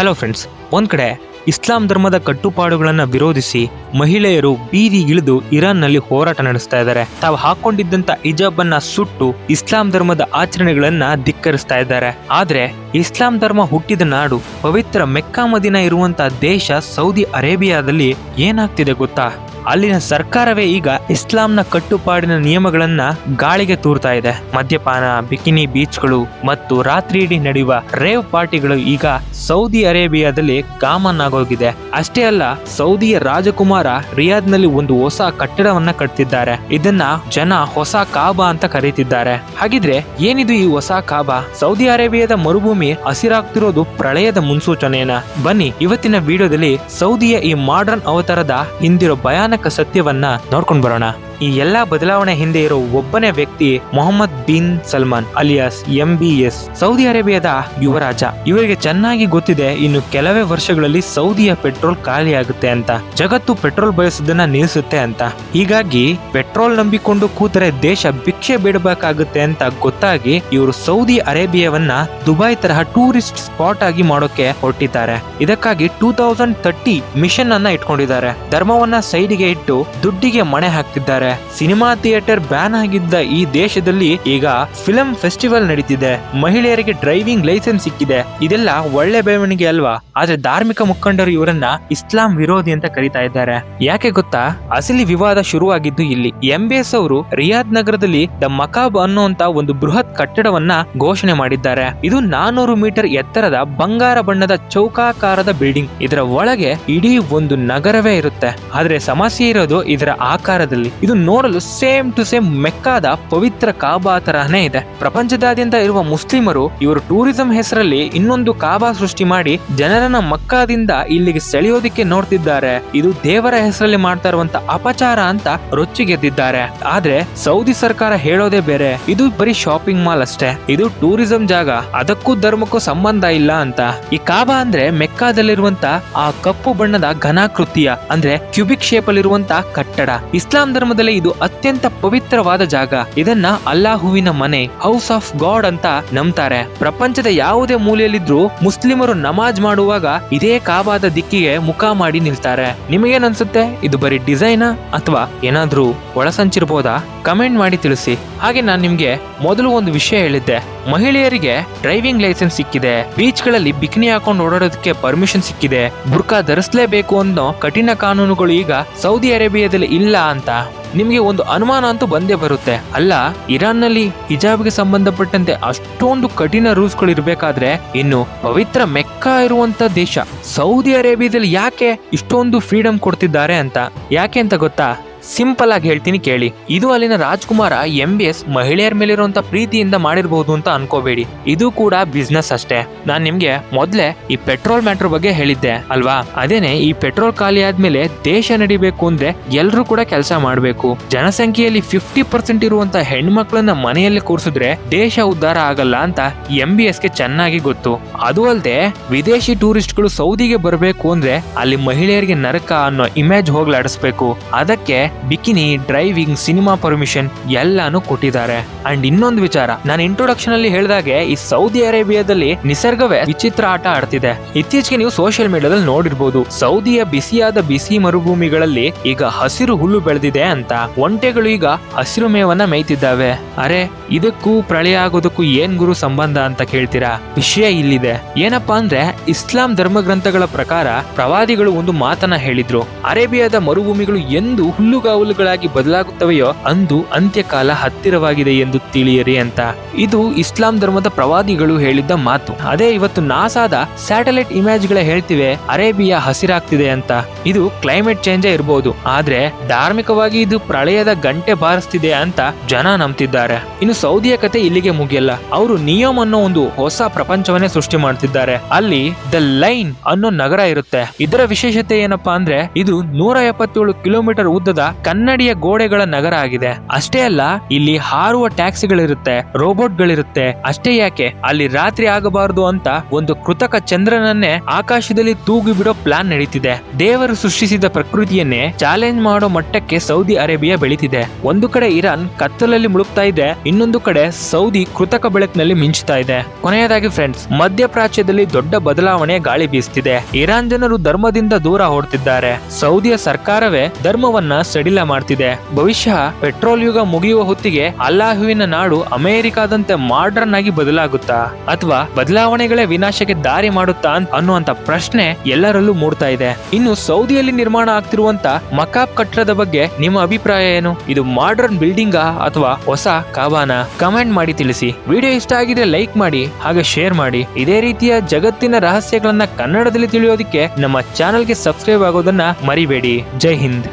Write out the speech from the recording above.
Hello friends, ಒಂದ್ ಕಡೆ ಇಸ್ಲಾಂ ಧರ್ಮದ ಕಟ್ಟುಪಾಡುಗಳನ್ನು ವಿರೋಧಿಸಿ ಮಹಿಳೆಯರು ಬೀದಿ ಇಳಿದು ಇರಾನ್ನಲ್ಲಿ ಹೋರಾಟ ನಡೆಸ್ತಾ ಇದ್ದಾರೆ. ತಾವು ಹಾಕೊಂಡಿದ್ದಂತ ಹಿಜಾಬ್ ಅನ್ನ ಸುಟ್ಟು ಇಸ್ಲಾಂ ಧರ್ಮದ ಆಚರಣೆಗಳನ್ನ ಧಿಕ್ಕರಿಸ್ತಾ ಇದ್ದಾರೆ. ಆದ್ರೆ ಇಸ್ಲಾಂ ಧರ್ಮ ಹುಟ್ಟಿದ ನಾಡು ಪವಿತ್ರ ಮೆಕ್ಕಾ ಮದಿನ ಇರುವಂತ ದೇಶ ಸೌದಿ ಅರೇಬಿಯಾದಲ್ಲಿ ಏನಾಗ್ತಿದೆ ಗೊತ್ತಾ? ಅಲ್ಲಿನ ಸರ್ಕಾರವೇ ಈಗ ಇಸ್ಲಾಂನ ಕಟ್ಟುಪಾಡಿನ ನಿಯಮಗಳನ್ನ ಗಾಳಿಗೆ ತೂರ್ತಾ ಇದೆ. ಮದ್ಯಪಾನ, ಬಿಕಿನಿ ಬೀಚ್ಗಳು ಮತ್ತು ರಾತ್ರಿಯಿಡೀ ನಡೆಯುವ ರೇವ್ ಪಾರ್ಟಿಗಳು ಈಗ ಸೌದಿ ಅರೇಬಿಯಾದಲ್ಲಿ ಕಾಮನ್ ಆಗೋಗಿದೆ ಅಷ್ಟೇ ಅಲ್ಲ, ಸೌದಿಯ ರಾಜಕುಮಾರ ರಿಯಾದ್ನಲ್ಲಿ ಒಂದು ಹೊಸ ಕಟ್ಟಡವನ್ನ ಕಟ್ತಿದ್ದಾರೆ. ಇದನ್ನ ಜನ ಹೊಸ ಕಾಬಾ ಅಂತ ಕರೀತಿದ್ದಾರೆ. ಹಾಗಿದ್ರೆ ಏನಿದು ಈ ಹೊಸ ಕಾಬಾ? ಸೌದಿ ಅರೇಬಿಯಾದ ಮರುಭೂಮಿ ಹಸಿರಾಗ್ತಿರೋದು ಪ್ರಳಯದ ಮುನ್ಸೂಚನೆಯನ್ನ ಬನ್ನಿ, ಇವತ್ತಿನ ವಿಡಿಯೋದಲ್ಲಿ ಸೌದಿಯ ಈ ಮಾಡರ್ನ್ ಅವತಾರದ ಹಿಂದಿರೋ ಭಯಾನಕ ಸತ್ಯವನ್ನ ನೋಡ್ಕೊಂಡು ಬರೋಣ. ಈ ಎಲ್ಲಾ ಬದಲಾವಣೆ ಹಿಂದೆ ಇರೋ ಒಬ್ಬನೇ ವ್ಯಕ್ತಿ Mohammed bin Salman alias M Saudi ಅರೇಬಿಯಾದ ಯುವರಾಜ. ಇವರಿಗೆ ಚೆನ್ನಾಗಿ ಗೊತ್ತಿದೆ ಇನ್ನು ಕೆಲವೇ ವರ್ಷಗಳಲ್ಲಿ ಸೌದಿಯ ಪೆಟ್ರೋಲ್ ಖಾಲಿ ಆಗುತ್ತೆ ಅಂತ, ಜಗತ್ತು ಪೆಟ್ರೋಲ್ ಬಯಸೋದನ್ನ ನಿಲ್ಲಿಸುತ್ತೆ ಅಂತ. ಹೀಗಾಗಿ ಪೆಟ್ರೋಲ್ ನಂಬಿಕೊಂಡು ಕೂತರೆ ದೇಶ ಭಿಕ್ಷೆ ಬಿಡಬೇಕಾಗುತ್ತೆ ಅಂತ ಗೊತ್ತಾಗಿ ಇವರು ಸೌದಿ ಅರೇಬಿಯಾವನ್ನ ದುಬೈ ತರಹ ಟೂರಿಸ್ಟ್ ಸ್ಪಾಟ್ ಆಗಿ ಮಾಡೋಕೆ ಹೊರಟಿದ್ದಾರೆ. ಇದಕ್ಕಾಗಿ ಟೂ ತೌಸಂಡ್ ತರ್ಟಿ ಮಿಷನ್ ಅನ್ನ ಇಟ್ಕೊಂಡಿದ್ದಾರೆ. ಧರ್ಮವನ್ನ ಸೈಡಿಗೆ ಇಟ್ಟು ದುಡ್ಡಿಗೆ ಮಣೆ ಹಾಕ್ತಿದ್ದಾರೆ. ಸಿನಿಮಾ ಥಿಯೇಟರ್ ಬ್ಯಾನ್ ಆಗಿದ್ದ ಈ ದೇಶದಲ್ಲಿ ಈಗ ಫಿಲಂ ಫೆಸ್ಟಿವಲ್ ನಡೀತಿದೆ. ಮಹಿಳೆಯರಿಗೆ ಡ್ರೈವಿಂಗ್ ಲೈಸೆನ್ಸ್ ಸಿಕ್ಕಿದೆ. ಇದೆಲ್ಲ ಒಳ್ಳೆ ಬೆಳವಣಿಗೆ ಅಲ್ವಾ? ಆದ್ರೆ ಧಾರ್ಮಿಕ ಮುಖಂಡರು ಇವರನ್ನ ಇಸ್ಲಾಂ ವಿರೋಧಿ ಅಂತ ಕರೀತಾ ಇದ್ದಾರೆ. ಯಾಕೆ ಗೊತ್ತಾ? ಅಸಲಿ ವಿವಾದ ಶುರುವಾಗಿದ್ದು ಇಲ್ಲಿ. ಎಂಬಿಎಸ್ ಅವರು ರಿಯಾದ್ ನಗರದಲ್ಲಿ ದ ಮಕಾಬ್ ಅನ್ನುವಂತ ಒಂದು ಬೃಹತ್ ಕಟ್ಟಡವನ್ನ ಘೋಷಣೆ ಮಾಡಿದ್ದಾರೆ. ಇದು ನಾನೂರು ಮೀಟರ್ ಎತ್ತರದ ಬಂಗಾರ ಬಣ್ಣದ ಚೌಕಾಕಾರದ ಬಿಲ್ಡಿಂಗ್. ಇದರ ಒಳಗೆ ಇಡೀ ಒಂದು ನಗರವೇ ಇರುತ್ತೆ. ಆದ್ರೆ ಸಮಸ್ಯೆ ಇರೋದು ಇದರ ಆಕಾರದಲ್ಲಿ. ಇದು ನೋಡಲು ಸೇಮ್ ಟು ಸೇಮ್ ಮೆಕ್ಕಾದ ಪವಿತ್ರ ಕಾಬಾ ತರಹನೇ ಇದೆ. ಪ್ರಪಂಚದಾದ್ಯಂತ ಇರುವ ಮುಸ್ಲಿಮರು ಇವರು ಟೂರಿಸಂ ಹೆಸರಲ್ಲಿ ಇನ್ನೊಂದು ಕಾಬಾ ಸೃಷ್ಟಿ ಮಾಡಿ ಜನರನ್ನ ಮಕ್ಕಾದಿಂದ ಇಲ್ಲಿಗೆ ಸೆಳೆಯೋದಿಕ್ಕೆ ನೋಡ್ತಿದ್ದಾರೆ. ಇದು ದೇವರ ಹೆಸರಲ್ಲಿ ಮಾಡ್ತಾ ಇರುವಂತ ಅಪಚಾರ ಅಂತ ರೊಚ್ಚಿಗೆದ್ದಿದ್ದಾರೆ ಆದ್ರೆ ಸೌದಿ ಸರ್ಕಾರ ಹೇಳೋದೇ ಬೇರೆ. ಇದು ಬರೀ ಶಾಪಿಂಗ್ ಮಾಲ್ ಅಷ್ಟೇ. ಇದು ಟೂರಿಸಂ ಜಾಗ. ಅದಕ್ಕೂ ಧರ್ಮಕ್ಕೂ ಸಂಬಂಧ ಇಲ್ಲ ಅಂತ. ಈ ಕಾಬಾ ಅಂದ್ರೆ ಮೆಕ್ಕಾದಲ್ಲಿರುವಂತ ಆ ಕಪ್ಪು ಬಣ್ಣದ ಘನಾಕೃತಿಯ, ಅಂದ್ರೆ ಕ್ಯೂಬಿಕ್ ಶೇಪ್ ಅಲ್ಲಿರುವಂತ ಕಟ್ಟಡ. ಇಸ್ಲಾಂ ಧರ್ಮದಲ್ಲಿ ಇದು ಅತ್ಯಂತ ಪವಿತ್ರವಾದ ಜಾಗ. ಇದನ್ನ ಅಲ್ಲಾಹುವಿನ ಮನೆ ಹೌಸ್ ಆಫ್ ಗಾಡ್ ಅಂತ ನಂಬ್ತಾರೆ. ಪ್ರಪಂಚದ ಯಾವುದೇ ಮೂಲೆಯಲ್ಲಿದ್ರೂ ಮುಸ್ಲಿಮರು ನಮಾಜ್ ಮಾಡುವಾಗ ಇದೇ ಕಾಬಾದ ದಿಕ್ಕಿಗೆ ಮುಖ ಮಾಡಿ ನಿಲ್ತಾರೆ. ನಿಮಗೇನ್ ಅನ್ಸುತ್ತೆ? ಇದು ಬರೀ ಡಿಸೈನಾ ಅಥವಾ ಏನಾದ್ರೂ ಒಳಸಂಚಿರ್ಬೋದಾ? ಕಮೆಂಟ್ ಮಾಡಿ ತಿಳಿಸಿ. ಹಾಗೆ ನಾನು ನಿಮ್ಗೆ ಮೊದಲು ಒಂದು ವಿಷಯ ಹೇಳಿದ್ದೆ. ಮಹಿಳೆಯರಿಗೆ ಡ್ರೈವಿಂಗ್ ಲೈಸೆನ್ಸ್ ಸಿಕ್ಕಿದೆ. ಬೀಚ್ಗಳಲ್ಲಿ ಬಿಕಿನಿ ಹಾಕೊಂಡು ಓಡಾಡೋದಕ್ಕೆ ಪರ್ಮಿಷನ್ ಸಿಕ್ಕಿದೆ. ಬುರ್ಕಾ ಧರಿಸಲೇಬೇಕು ಅನ್ನೋ ಕಠಿಣ ಕಾನೂನುಗಳು ಈಗ ಸೌದಿ ಅರೇಬಿಯಾದಲ್ಲಿ ಇಲ್ಲ ಅಂತ. ನಿಮಗೆ ಒಂದು ಅನುಮಾನ ಅಂತೂ ಬಂದೇ ಬರುತ್ತೆ. ಅಲ್ಲ ಇರಾನ್ ಇರಾನ್ನಲ್ಲಿ ಹಿಜಾಬ್ಗೆ ಸಂಬಂಧಪಟ್ಟಂತೆ ಅಷ್ಟೊಂದು ಕಠಿಣ ರೂಲ್ಸ್ಗಳು ಇರಬೇಕಾದ್ರೆ ಇನ್ನು ಪವಿತ್ರ ಮೆಕ್ಕಾ ಇರುವಂತ ದೇಶ ಸೌದಿ ಅರೇಬಿಯಾದಲ್ಲಿ ಯಾಕೆ ಇಷ್ಟೊಂದು ಫ್ರೀಡಮ್ ಕೊಡ್ತಿದ್ದಾರೆ ಅಂತ? ಯಾಕೆ ಅಂತ ಗೊತ್ತಾ? ಸಿಂಪಲ್ ಆಗಿ ಹೇಳ್ತೀನಿ ಕೇಳಿ. ಇದು ಅಲ್ಲಿನ ರಾಜ್ಕುಮಾರ ಎಂ ಬಿ ಎಸ್ ಮಹಿಳೆಯರ ಮೇಲಿರುವಂತ ಪ್ರೀತಿಯಿಂದ ಮಾಡಿರಬಹುದು ಅಂತ ಅನ್ಕೋಬೇಡಿ. ಇದು ಕೂಡ ಬಿಸ್ನೆಸ್ ಅಷ್ಟೇ. ನಾನ್ ನಿಮ್ಗೆ ಮೊದ್ಲೇ ಈ ಪೆಟ್ರೋಲ್ ಮ್ಯಾಟ್ರ್ ಬಗ್ಗೆ ಹೇಳಿದ್ದೆ, ಅಲ್ವಾ? ಅದೇನೆ, ಈ ಪೆಟ್ರೋಲ್ ಖಾಲಿ ಆದ್ಮೇಲೆ ದೇಶ ನಡಿಬೇಕು ಅಂದ್ರೆ ಎಲ್ರು ಕೂಡ ಕೆಲಸ ಮಾಡಬೇಕು. ಜನಸಂಖ್ಯೆಯಲ್ಲಿ ಫಿಫ್ಟಿ ಪರ್ಸೆಂಟ್ ಇರುವಂತ ಹೆಣ್ಮಕ್ಳನ್ನ ಮನೆಯಲ್ಲಿ ಕೂರಿಸಿದ್ರೆ ದೇಶ ಉದ್ಧಾರ ಆಗಲ್ಲ ಅಂತ ಎಂ ಬಿ ಎಸ್ಗೆ ಚೆನ್ನಾಗಿ ಗೊತ್ತು. ಅದು ಅಲ್ಲದೆ ವಿದೇಶಿ ಟೂರಿಸ್ಟ್ಗಳು ಸೌದಿಗೆ ಬರಬೇಕು ಅಂದ್ರೆ ಅಲ್ಲಿ ಮಹಿಳೆಯರಿಗೆ ನರಕ ಅನ್ನೋ ಇಮೇಜ್ ಹೋಗ್ಲಾಡಿಸ್ಬೇಕು. ಅದಕ್ಕೆ ಬಿಕಿನಿ, ಡ್ರೈವಿಂಗ್, ಸಿನಿಮಾ ಪರ್ಮಿಷನ್ ಎಲ್ಲಾನು ಕೊಟ್ಟಿದ್ದಾರೆ. ಅಂಡ್ ಇನ್ನೊಂದು ವಿಚಾರ, ನಾನು ಇಂಟ್ರೊಡಕ್ಷನ್ ಅಲ್ಲಿ ಹೇಳಿದಾಗೆ ಈ ಸೌದಿ ಅರೇಬಿಯಾದಲ್ಲಿ ನಿಸರ್ಗವೇ ವಿಚಿತ್ರ ಆಟ ಆಡ್ತಿದೆ. ಇತ್ತೀಚೆಗೆ ನೀವು ಸೋಷಿಯಲ್ ಮೀಡಿಯಾದಲ್ಲಿ ನೋಡಿರ್ಬೋದು, ಸೌದಿಯ ಬಿಸಿಯಾದ ಬಿಸಿ ಮರುಭೂಮಿಗಳಲ್ಲಿ ಈಗ ಹಸಿರು ಹುಲ್ಲು ಬೆಳೆದಿದೆ ಅಂತ. ಒಂಟೆಗಳು ಈಗ ಹಸಿರು ಮೇವನ್ನ ಮೇಯ್ತಿದ್ದಾವೆ. ಅರೆ, ಇದಕ್ಕೂ ಪ್ರಳಯ ಆಗೋದಕ್ಕೂ ಏನ್ ಗುರು ಸಂಬಂಧ ಅಂತ ಕೇಳ್ತೀರಾ? ವಿಷಯ ಇಲ್ಲಿದೆ. ಏನಪ್ಪಾ ಅಂದ್ರೆ, ಇಸ್ಲಾಂ ಧರ್ಮ ಗ್ರಂಥಗಳ ಪ್ರಕಾರ ಪ್ರವಾದಿಗಳು ಒಂದು ಮಾತನ್ನ ಹೇಳಿದ್ರು. ಅರೇಬಿಯಾದ ಮರುಭೂಮಿಗಳು ಎಂದು ಹುಲ್ಲುಗಾವಲುಗಳಾಗಿ ಬದಲಾಗುತ್ತವೆಯೋ ಅಂದು ಅಂತ್ಯಕಾಲ ಹತ್ತಿರವಾಗಿದೆ ಎಂದು ತಿಳಿಯಿರಿ ಅಂತ. ಇದು ಇಸ್ಲಾಂ ಧರ್ಮದ ಪ್ರವಾದಿಗಳು ಹೇಳಿದ್ದ ಮಾತು. ಅದೇ ಇವತ್ತು ನಾಸಾದ ಸ್ಯಾಟಲೈಟ್ ಇಮೇಜ್ಗಳ ಹೇಳ್ತಿವೆ, ಅರೇಬಿಯಾ ಹಸಿರಾಗ್ತಿದೆ ಅಂತ. ಇದು ಕ್ಲೈಮೇಟ್ ಚೇಂಜ್ ಇರಬಹುದು ಆದ್ರೆ ಧಾರ್ಮಿಕವಾಗಿ ಇದು ಪ್ರಳಯದ ಗಂಟೆ ಬಾರಿಸ್ತಿದೆ ಅಂತ ಜನ ನಂಬ್ತಿದ್ದಾರೆ. ಇನ್ನು ಸೌದಿಯ ಕತೆ ಇಲ್ಲಿಗೆ ಮುಗಿಯಲ್ಲ. ಅವರು ನಿಯಮ್ ಅನ್ನೋ ಒಂದು ಹೊಸ ಪ್ರಪಂಚವನ್ನೇ ಸೃಷ್ಟಿ ಮಾಡ್ತಿದ್ದಾರೆ. ಅಲ್ಲಿ ದ ಲೈನ್ ಅನ್ನೋ ನಗರ ಇರುತ್ತೆ. ಇದರ ವಿಶೇಷತೆ ಏನಪ್ಪಾ ಅಂದ್ರೆ ಇದು ನೂರ ಎಪ್ಪತ್ತೇಳು ಕಿಲೋಮೀಟರ್ ಉದ್ದದ ಕನ್ನಡಿಯ ಗೋಡೆಗಳ ನಗರ ಆಗಿದೆ. ಅಷ್ಟೇ ಅಲ್ಲ, ಇಲ್ಲಿ ಹಾರುವ ಟ್ಯಾಕ್ಸಿಗಳಿರುತ್ತೆ, ರೋಬೋಟ್ಗಳಿರುತ್ತೆ. ಅಷ್ಟೇ ಯಾಕೆ, ಅಲ್ಲಿ ರಾತ್ರಿ ಆಗಬಾರದು ಅಂತ ಒಂದು ಕೃತಕ ಚಂದ್ರನನ್ನೇ ಆಕಾಶದಲ್ಲಿ ತೂಗಿ ಬಿಡೋ ಪ್ಲಾನ್ ನಡೀತಿದೆ. ದೇವರು ಸೃಷ್ಟಿಸಿದ ಪ್ರಕೃತಿಯನ್ನೇ ಚಾಲೆಂಜ್ ಮಾಡೋ ಮಟ್ಟಕ್ಕೆ ಸೌದಿ ಅರೇಬಿಯಾ ಬೆಳೀತಿದೆ. ಒಂದು ಕಡೆ ಇರಾನ್ ಕತ್ತಲಲ್ಲಿ ಮುಳುಗ್ತಾ ಇದೆ, ಇನ್ನೊಂದು ಕಡೆ ಸೌದಿ ಕೃತಕ ಬೆಳಕಿನಲ್ಲಿ ಮಿಂಚುತ್ತಾ ಇದೆ. ಕೊನೆಯದಾಗಿ ಫ್ರೆಂಡ್ಸ್ ಮಧ್ಯಪ್ರಾಚ್ಯದಲ್ಲಿ ದೊಡ್ಡ ಬದಲಾವಣೆ ಗಾಳಿ ಬೀಸ್ತಿದೆ. ಇರಾನ್ ಜನರು ಧರ್ಮದಿಂದ ದೂರ ಓಡ್ತಿದ್ದಾರೆ. ಸೌದಿಯ ಸರ್ಕಾರವೇ ಧರ್ಮವನ್ನ ಸಡಿಲ ಮಾಡ್ತಿದೆ. ಭವಿಷ್ಯ ಪೆಟ್ರೋಲ್ ಯುಗ ಮುಗಿಯುವ ಹೊತ್ತಿಗೆ ಅಲ್ಲಾಹುವಿನ ನಾಡು ಅಮೆರಿಕಾದಂತೆ ಮಾಡರ್ನ್ ಆಗಿ ಬದಲಾಗುತ್ತಾ? ಅಥವಾ ಬದಲಾವಣೆಗಳೇ ವಿನಾಶಕ್ಕೆ ದಾರಿ ಮಾಡುತ್ತಾ ಅನ್ನುವಂತ ಪ್ರಶ್ನೆ ಎಲ್ಲರಲ್ಲೂ ಮೂಡ್ತಾ ಇದೆ. ಇನ್ನು ಸೌದಿಯಲ್ಲಿ ನಿರ್ಮಾಣ ಆಗ್ತಿರುವಂತ ಮಕಾಬ್ ಕಟ್ಟಡದ ಬಗ್ಗೆ ನಿಮ್ಮ ಅಭಿಪ್ರಾಯ ಏನು? ಇದು ಮಾಡರ್ನ್ ಬಿಲ್ಡಿಂಗಾ ಅಥವಾ ಹೊಸ ಕಾಬಾನ? ಕಮೆಂಟ್ ಮಾಡಿ ತಿಳಿಸಿ. ವಿಡಿಯೋ ಇಷ್ಟ ಆಗಿದೆ ಲೈಕ್ ಮಾಡಿ, ಹಾಗೆ ಶೇರ್ ಮಾಡಿ. ಇದೇ ರೀತಿಯ ಜಗತ್ತಿನ ರಹಸ್ಯಗಳನ್ನ ಕನ್ನಡದಲ್ಲಿ ತಿಳಿಯೋದಕ್ಕೆ ನಮ್ಮ ಚಾನೆಲ್ಗೆ ಸಬ್ಸ್ಕ್ರೈಬ್ ಆಗೋದನ್ನ ಮರಿಬೇಡಿ. ಜೈ ಹಿಂದ್.